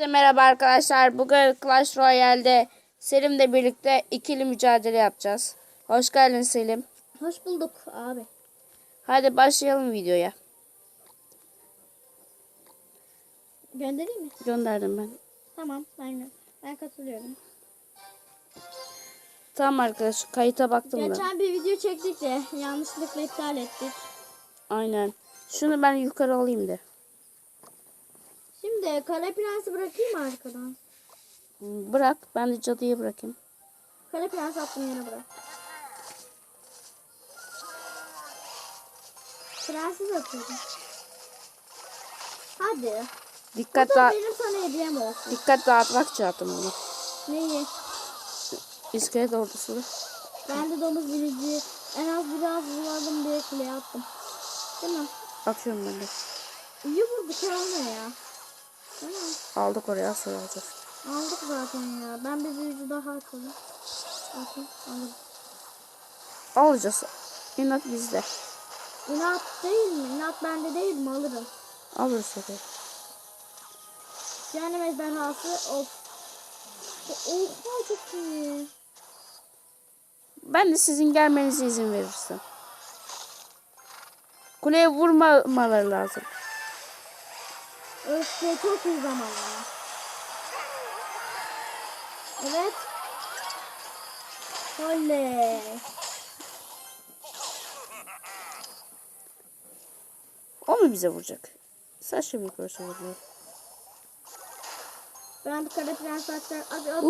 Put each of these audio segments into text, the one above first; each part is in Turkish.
Merhaba arkadaşlar. Bugün Clash Royale'de Selim'le birlikte ikili mücadele yapacağız. Hoş geldin Selim. Hoş bulduk abi. Hadi başlayalım videoya. Göndereyim mi? Gönderdim ben. Tamam gö- ben katılıyorum. Tamam arkadaş kayıta baktım da. Geçen bir video çektik de yanlışlıkla iptal ettik. Aynen. Şunu ben yukarı alayım da. Şimdi Kara Prens'i bırakayım mı arkadan? Bırak. Ben de cadıyı bırakayım. Kara Prens attığım yere bırak. Prensiz atıyorum. Hadi. Bu Dikkat da da benim sana hediyem olsun. dikkat dağıtmak attım bunu. Neyi? İskelet ordusunu. Ben de domuz bilici en az biraz vuralım diye kuleye attım. Değil mi? Atıyorum ben de. İyi vurduk olmuyor ya. Aldık oraya sonra alacağız. Aldık zaten ya. Ben bir büyücü daha atalım. Bakın alırım. Alacağız. İnat bizde. İnat değil mi? İnat bende değil mi? Alırım. Alırız oraya. Cehennem ejderhası of. Oha çok iyi. Ben de sizin gelmenize izin verirsem. Kuleye vurmamaları lazım. Öf be, çok zaman ya. Evet. Oley. O mu bize vuracak? Saçma bir koşu vuruyor. Ben bir kara prens atacağım. Hadi hadi.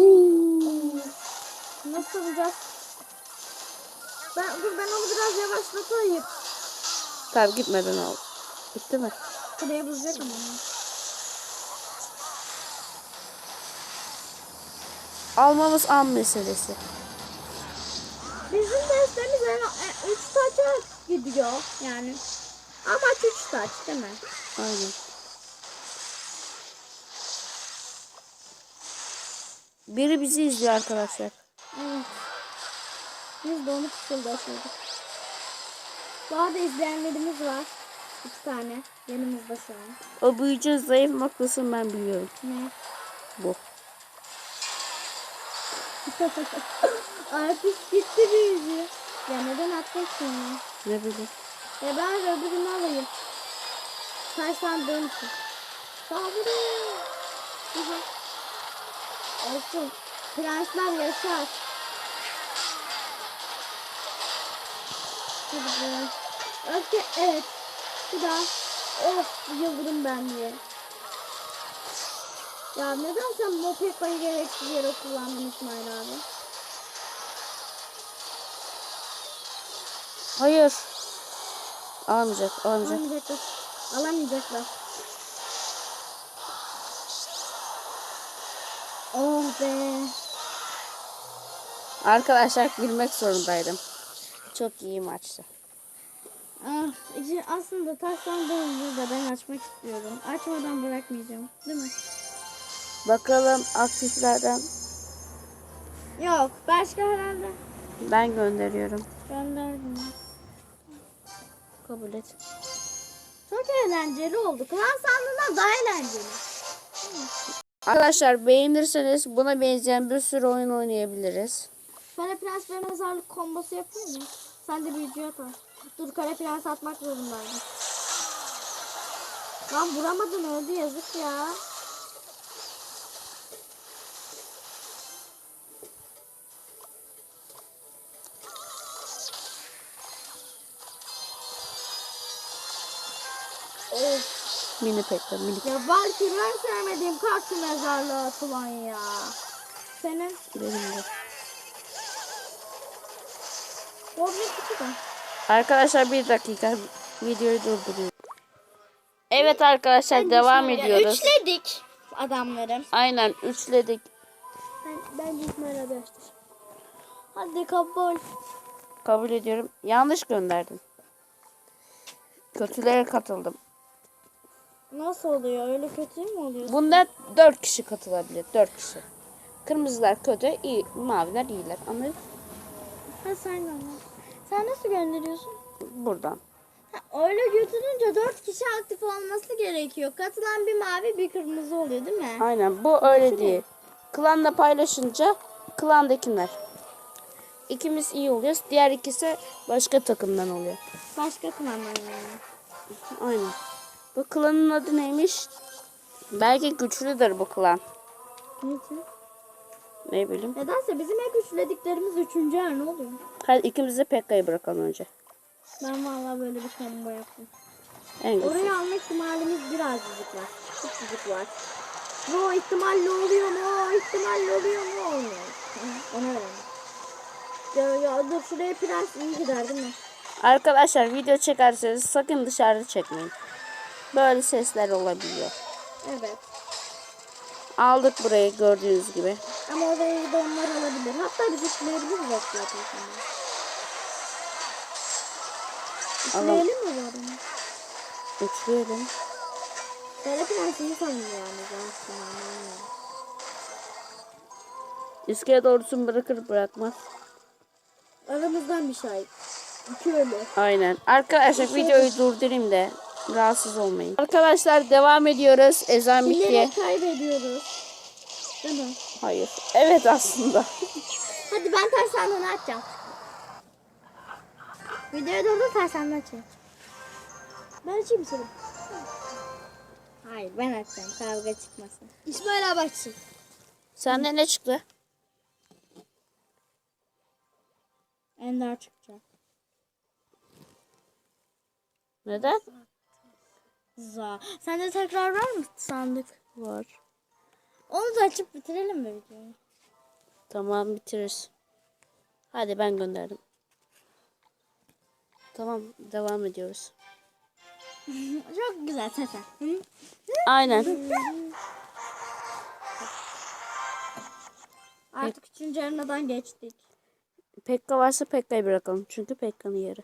Nasıl yapacağız? Ben, dur ben onu biraz yavaşlatayım. Tamam gitmeden al. Gitti mi? Kuleye vuracak ama. Almamız an meselesi. Bizim destemiz en 3 taça gidiyor yani. Amaç 3 taç değil mi? Aynen. Biri bizi izliyor arkadaşlar. Evet. Biz de onu fısıldaşıyorduk. Daha da izleyenlerimiz var. 3 tane yanımızda şu an. O büyücü zayıf noktasını ben biliyorum. Ne? Bu. Artist gitti büyücü. Ya neden attık seni? Ne bileyim. Ya ben öbürünü alayım. Tersen dönsün. Saldırın. Olsun. Prensler yaşar. Hadi be. Öfke evet. Bir daha. Of yıldırım ben diye. Ya neden sen Mopeka'yı gereksiz yere kullandın İsmail abi? Hayır. Almayacak, almayacak. Alamayacaklar. Alamayacaklar. Oh be. Arkadaşlar gülmek zorundaydım. Çok iyi maçtı. Ah, aslında taştan döndü da ben açmak istiyorum. Açmadan bırakmayacağım. Değil mi? Bakalım aktiflerden Yok. Başka herhalde. ben gönderiyorum. Gönderdim. Kabul et. Çok eğlenceli oldu. Klan sandığından daha eğlenceli. Arkadaşlar beğenirseniz buna benzeyen bir sürü oyun oynayabiliriz. Kara prens ve mezarlık kombosu yapıyor mu? Sen de büyücü atar. Dur kara prens atmak zorundaydım. Lan vuramadın öldü yazık ya. Mini pekla minik. Ya belki ben sevmediğim karşı mezarlığa atılan ya. Senin Benim de. Goblin kutu da. Arkadaşlar bir dakika videoyu durduruyorum. Evet arkadaşlar devam ediyoruz. Üçledik adamları. Aynen üçledik. Ben, ben abi açtır. Hadi kabul. Kabul ediyorum. Yanlış gönderdim. Kötülere katıldım. Nasıl oluyor? Öyle kötü mü oluyor? Bunda 4 kişi katılabilir. 4 kişi. Kırmızılar kötü, iyi, maviler iyiler. Anladın? Ha sen gönder. Sen nasıl gönderiyorsun? Buradan. Öyle götürünce dört kişi aktif olması gerekiyor. Katılan bir mavi bir kırmızı oluyor değil mi? Aynen bu öyle değil. Klanla paylaşınca klandakiler. İkimiz iyi oluyoruz. Diğer ikisi başka takımdan oluyor. Başka klanlar yani. Aynen. Bu klanın adı neymiş? Belki güçlüdür bu klan. Niçin? Ne bileyim. Nedense bizim en güçlediklerimiz üçüncü yer ne oluyor? Hadi ikimiz de Pekka'yı bırakalım önce. Ben vallahi böyle bir combo yaptım. En güçlü. Orayı alma ihtimalimiz birazcık var. Küçücük var. Bu ihtimalle oluyor mu? İhtimalle oluyor mu? Olmuyor. Onu öğrendim. Ya, ya dur şuraya prens iyi gider değil mi? Arkadaşlar video çekerseniz sakın dışarıda çekmeyin. Böyle sesler olabiliyor. Evet. Aldık burayı gördüğünüz gibi. Ama oraya da onlar olabilir. Hatta biz üçleyebiliriz zaten şimdi. Üçleyelim mi bu adamı? Üçleyelim. Kara prens iyi sanıyor yani aslında. anlamıyorum. İskele doğrusunu bırakır bırakmaz. Aramızdan bir şey. İki ölü. Aynen. Arkadaşlar videoyu durdurayım da rahatsız olmayın. Arkadaşlar devam ediyoruz. Ezan bitti. Kaybediyoruz. Değil mi? Hayır. Evet aslında. Hadi ben ters sandığını açacağım. Videoyu durdur ters sandığını açayım. Ben açayım seni? Hayır ben açacağım kavga çıkmasın. İsmail abi açsın. Sende ne çıktı? Ender çıkacak. Neden? Za. Sende tekrar var mı sandık? Var. Onu da açıp bitirelim mi videoyu? Tamam bitiririz. Hadi ben gönderdim. Tamam devam ediyoruz. Çok güzel. Hı? Aynen. Artık üçüncü arenadan geçtik. Pekka varsa Pekka'yı bırakalım. Çünkü Pekka'nın yeri.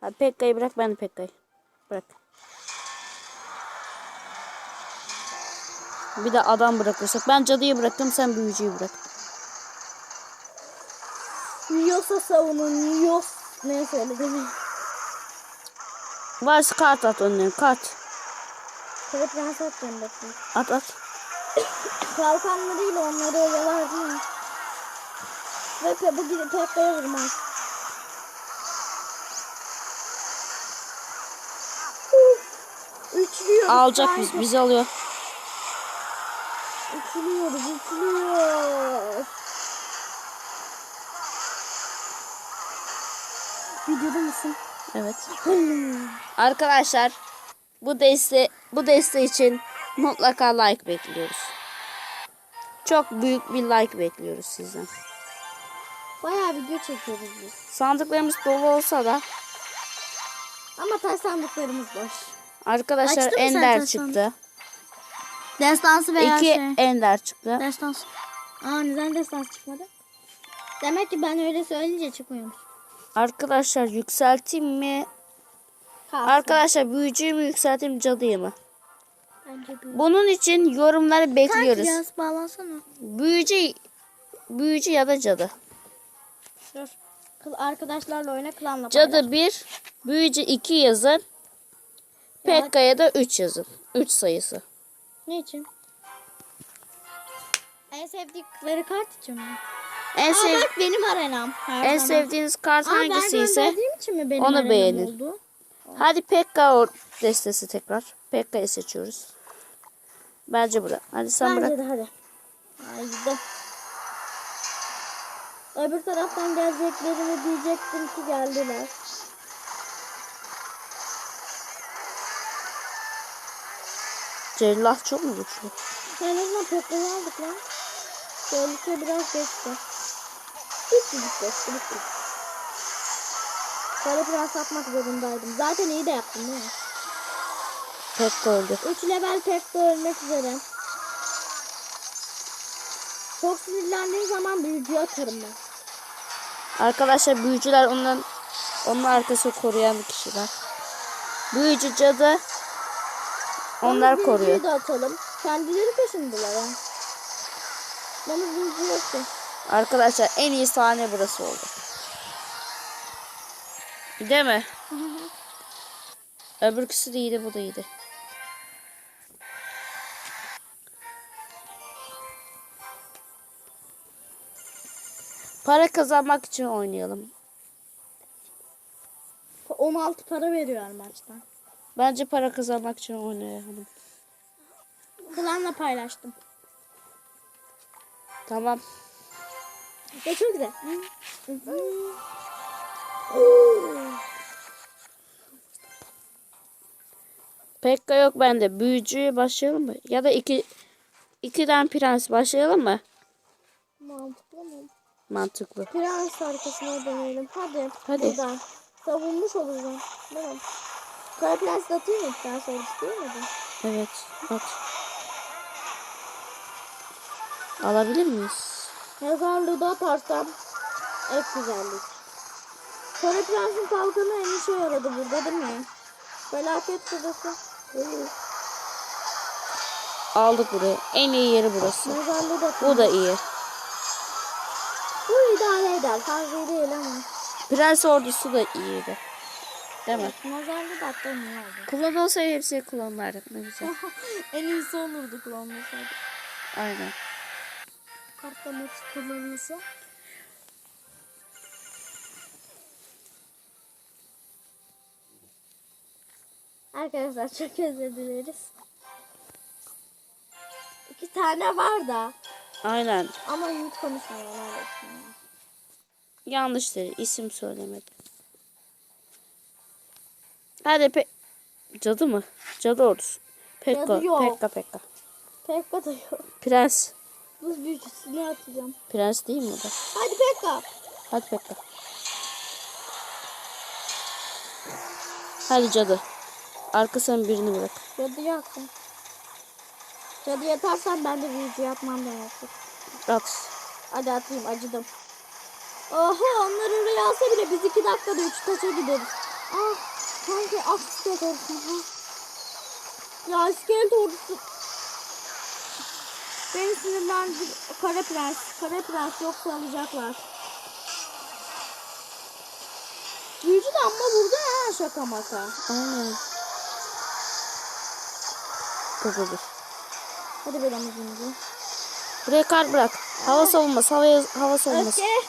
Hadi Pekka'yı bırak ben de Pekka'yı. Bırak. Bir de adam bırakırsak. Ben cadıyı bıraktım sen büyücüyü bırak. Yiyorsa savunun, yiyor. Ne söyledim? Varsa kart at önüne kart. Kara prens atacağım bakayım. At at. Kalkanlarıyla onları oyalar değil mi? Ve bu gidip Pekka'ya vurmaz. Üçlüyoruz. Alacak biz. Bizi alıyor. Üçlüyoruz, üçlüyoruz. Videoda mısın? Evet. Arkadaşlar bu deste bu deste için mutlaka like bekliyoruz. Çok büyük bir like bekliyoruz sizden. Bayağı video çekiyoruz biz. Sandıklarımız dolu olsa da Ama taş sandıklarımız boş. Arkadaşlar sen ender çıktı. Destansı veya İki şey. ender çıktı. Destans. Aa neden destans çıkmadı? Demek ki ben öyle söyleyince çıkmıyormuş. Arkadaşlar yükselteyim mi? Kalsın. Arkadaşlar büyücüyü mü yükselteyim cadıyı mı? Bence. Bunun için yorumları bekliyoruz. biraz bağlansana. Büyücü büyücü ya da cadı. Dur. Arkadaşlarla oyna klanla. Cadı 1, büyücü 2 yazın. Pekka'ya da 3 yazın. 3 sayısı. Ne için? En sevdikleri kart için mi? En Aa sev bak benim arenam. Her en zaman. sevdiğiniz kart Aa, hangisi ise için mi benim onu beğenin. oldu? hadi Pekka o destesi tekrar. Pekka'yı seçiyoruz. Bence bırak. Hadi sen Bence bırak. de hadi. Haydi. Öbür taraftan geleceklerini diyecektim ki geldiler. Cellah çok mu güçlü? En azından petrol aldık lan. Tehlike biraz geçti. Bitti bitti geçti bitti. Kara prens atmak zorundaydım. Zaten iyi de yaptım değil mi? Pekka öldü. 3 level pek de ölmek üzere. Çok sinirlendiğim zaman büyücü atarım ben. Arkadaşlar büyücüler onların onun arkası koruyan kişiler. Büyücü cadı onlar Yalnız koruyor. De atalım. Kendileri peşindeler ha. Yalnız büyücü yoktu. Arkadaşlar en iyi sahne burası oldu. Değil mi? Öbürküsü de iyiydi bu da iyiydi. Para kazanmak için oynayalım. 16 para veriyor maçtan. Bence para kazanmak için oynayalım. Klanla paylaştım. Tamam. Ve çok güzel. Pekka yok bende. Büyücüye başlayalım mı? Ya da iki ikiden prens başlayalım mı? Mantıklı mı? Mantıklı. Prens arkasına dönelim. Hadi. Hadi. Buradan. Savunmuş olacağım. Değil de atayım mı? Prens ordusu değil miydi? Evet. At. Alabilir miyiz? Mezarlığı da atarsam ek güzellik. Kara prensin kalkanı en işe yaradı burada değil mi? Felaket burası. Aldık burayı. En iyi yeri burası. Mezarlığı da Bu da iyi. Bu idare eder. Fazla değil ama. Prens ordusu da iyiydi. Değil mi? Mezarlığı da ne oldu? Kullan olsa hepsini kullanırdık. Ne güzel. en iyisi olurdu kullanmasaydı. Aynen. Kartta maç kullanılsa. Arkadaşlar çok özür dileriz. İki tane var da Aynen. ama Yiğit konuşmuyor. neredesin? Yanlış dedi. İsim söylemedi. Hadi pe... Cadı mı? Cadı ordusu. Pekka. Cadı yok. Pekka Pekka. Pekka da yok. Prens. Buz büyücüsünü atacağım. Prens değil mi o da? Hadi Pekka. Hadi Pekka. Hadi cadı. Arkasına birini bırak. Cadı yaktım. Cadı yatarsan ben de büyücü yapmam demektir. At. Hadi atayım acıdım. Oha onlar oraya alsa bile biz iki dakikada üç taça gideriz. Ah sanki asket olsun ha. Ya iskelet ordusu. Beni sinirlendi. Kara prens. Kara prens yoksa alacaklar. Büyücü de ama burada ha şaka maka. Aynen. Dur dur dur. Hadi benim izimci. Buraya kar bırak. Hava savunması. Hava, hava savunması. Öfke.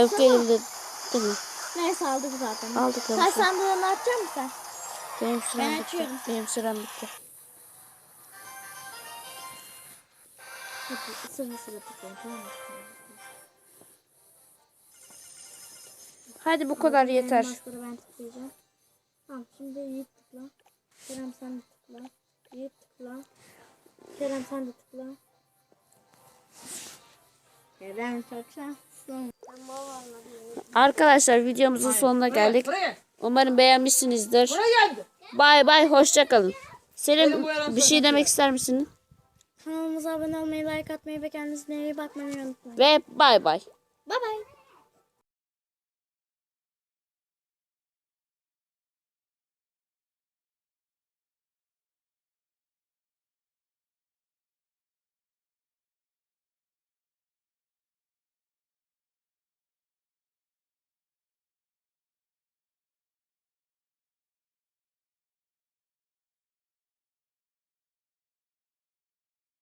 Öfke elimde. Değil mi? Neyse aldık zaten. Aldık, aldık. sandığını atacak mısın sen? Benim sürem Ben bitti. açıyorum. Benim sürem bitti. Hadi sıra sıra tıklayın tamam mı? Hadi bu kadar yeter. Elmasları ben tıklayacağım. Tamam şimdi Yiğit tıkla. Kerem sen de tıkla. Yiğit tıkla. Kerem sen de tıkla. Kerem çok şanslısın. Arkadaşlar videomuzun sonuna geldik. Umarım beğenmişsinizdir. Bay bay hoşça kalın. Selim bir şey demek ister misin? Kanalımıza abone olmayı, like atmayı ve kendinize iyi bakmayı unutmayın. Ve bay bay. Bye bye.